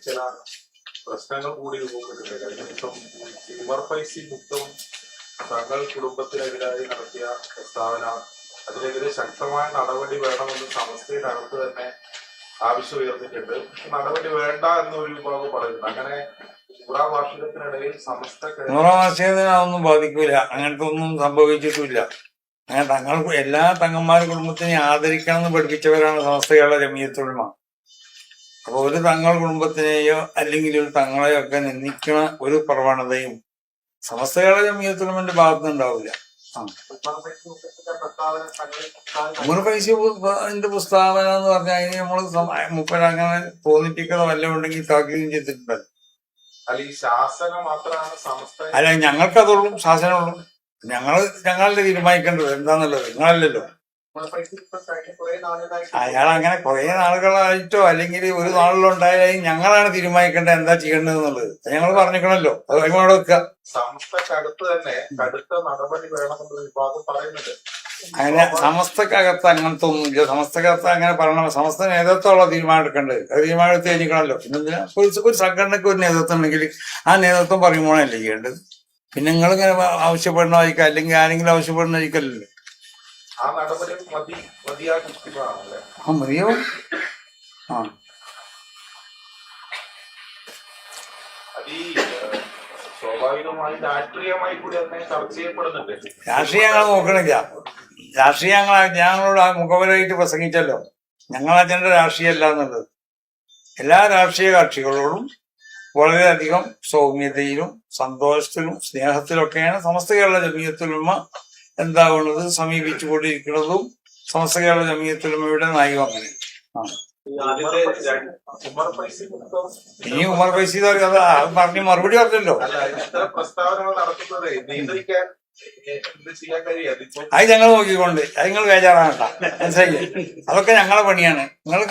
ചില പ്രശ്നങ്ങൾ കൂടി രൂപപ്പെട്ടിട്ടുണ്ട് കഴിഞ്ഞ ദിവസം സിമർ പൈസി മുക്തവും തങ്ങൾ കുടുംബത്തിനെതിരായി നടത്തിയ പ്രസ്താവന അതിനെതിരെ ശക്തമായ നടപടി വേണമെന്ന് സമസ്തയുടെ അകത്ത് തന്നെ ആവശ്യം ഉയർന്നിട്ടുണ്ട് നടപടി വേണ്ട ഒരു വിഭാഗം പറയുന്നു അങ്ങനെ നൂറാം വാർഷികത്തിനിടയിൽ സമസ്ത നൂറാം വാർഷികത്തിന് അതൊന്നും ബാധിക്കൂല. അങ്ങനത്തെ ഒന്നും സംഭവിച്ചിട്ടില്ല. അങ്ങനെ തങ്ങൾ എല്ലാ തങ്ങന്മാരുടെ കുടുംബത്തിനെ ആദരിക്കണം എന്ന് പഠിപ്പിച്ചവരാണ് സമസ്തകളുടെ ജമീയത്തുൽമ അപ്പൊ ഒരു തങ്ങൾ കുടുംബത്തിനെയോ അല്ലെങ്കിൽ ഒരു തങ്ങളെയോ ഒക്കെ നിന്ദിക്കണ ഒരു പ്രവണതയും സമസ്തകളെ ജമീയത്തുൽമന്റെ ഭാഗത്തുനിന്നുണ്ടാവില്ല ഉമർ മുക്തത്തിന്റെ പ്രസ്താവന എന്ന് പറഞ്ഞാൽ അതിന് നമ്മൾ മുപ്പരങ്ങനെ തോന്നിപ്പിക്കുന്ന വല്ലതും ഉണ്ടെങ്കിൽ താക്കീതും ചെയ്തിട്ടുണ്ട്. അല്ല ഈ മാത്രമാണ് സമസ്ത അല്ല ഞങ്ങൾക്കതുള്ളൂ ശാസനമുള്ളൂ. ഞങ്ങൾ ഞങ്ങളല്ലേ തീരുമാനിക്കേണ്ടത്? എന്താന്നല്ലോ നിങ്ങളല്ലല്ലോ. അയാൾ അങ്ങനെ കുറെ നാളുകളായിട്ടോ അല്ലെങ്കിൽ ഒരു നാളിലുണ്ടായാലും ഞങ്ങളാണ് തീരുമാനിക്കേണ്ടത് എന്താ ചെയ്യേണ്ടത് എന്നുള്ളത് ഞങ്ങൾ പറഞ്ഞിരിക്കണല്ലോ. അത് അവിടെ വെക്കുക. സമസ്തക്കടുത്ത് തന്നെ കടുത്ത നടപടി വിഭാഗം പറയുന്നുണ്ട്. അങ്ങനെ സമസ്തക്കകത്ത് അങ്ങനത്തെ ഒന്നുമില്ല സമസ്തക്കകത്ത് അങ്ങനെ പറയണം സമസ്ത നേതൃത്വമുള്ള തീരുമാനം എടുക്കേണ്ടത്. അത് തീരുമാനം എടുത്ത് കഴിഞ്ഞിക്കണല്ലോ പിന്നെ ഒരു സംഘടനക്ക് സംഘടനയ്ക്ക് ഒരു നേതൃത്വം ഉണ്ടെങ്കിൽ ആ നേതൃത്വം പറയുമ്പോഴല്ലേ ചെയ്യേണ്ടത്. പിന്നെ നിങ്ങൾ ഇങ്ങനെ ആവശ്യപ്പെടണമായിരിക്കും അല്ലെങ്കിൽ ആരെങ്കിലും ആവശ്യപ്പെടണമായിരിക്കല്ലോ ആ നടപടി മതി ആ മതിയോ? ആ. അത് ഈ ഏഹ്, സ്വാഭാവികമായി രാഷ്ട്രീയമായി കൂടി അതിനെ ചർച്ച ചെയ്യപ്പെടുന്നുണ്ട്. രാഷ്ട്രീയം നോക്കണില്ല. രാഷ്ട്രീയങ്ങൾ ഞങ്ങളോട് ആ മുഖവരായിട്ട് പ്രസംഗിച്ചല്ലോ. ഞങ്ങൾ അജണ്ട രാഷ്ട്രീയമല്ല എന്നുള്ളത്. എല്ലാ രാഷ്ട്രീയ കക്ഷികളോടും വളരെയധികം സൗമ്യതയിലും സന്തോഷത്തിലും സ്നേഹത്തിലൊക്കെയാണ് സമസ്ത കേരള ജമീയത്തുലുമ സമീപിച്ചു കൊണ്ടിരിക്കുന്നതും സമസ്ത കേരള ജമീയത്തുലുമയുടെ നയം അങ്ങനെ ഇനി ഉമർ ഫൈസീദ് അത് പറഞ്ഞ് മറുപടി പറഞ്ഞല്ലോ. അത് ഞങ്ങൾ നോക്കിക്കൊണ്ട് അത് നിങ്ങൾ ബേജാറാകണ്ട. മനസ്സിലായില്ലേ? അതൊക്കെ ഞങ്ങളെ പണിയാണ്. നിങ്ങൾ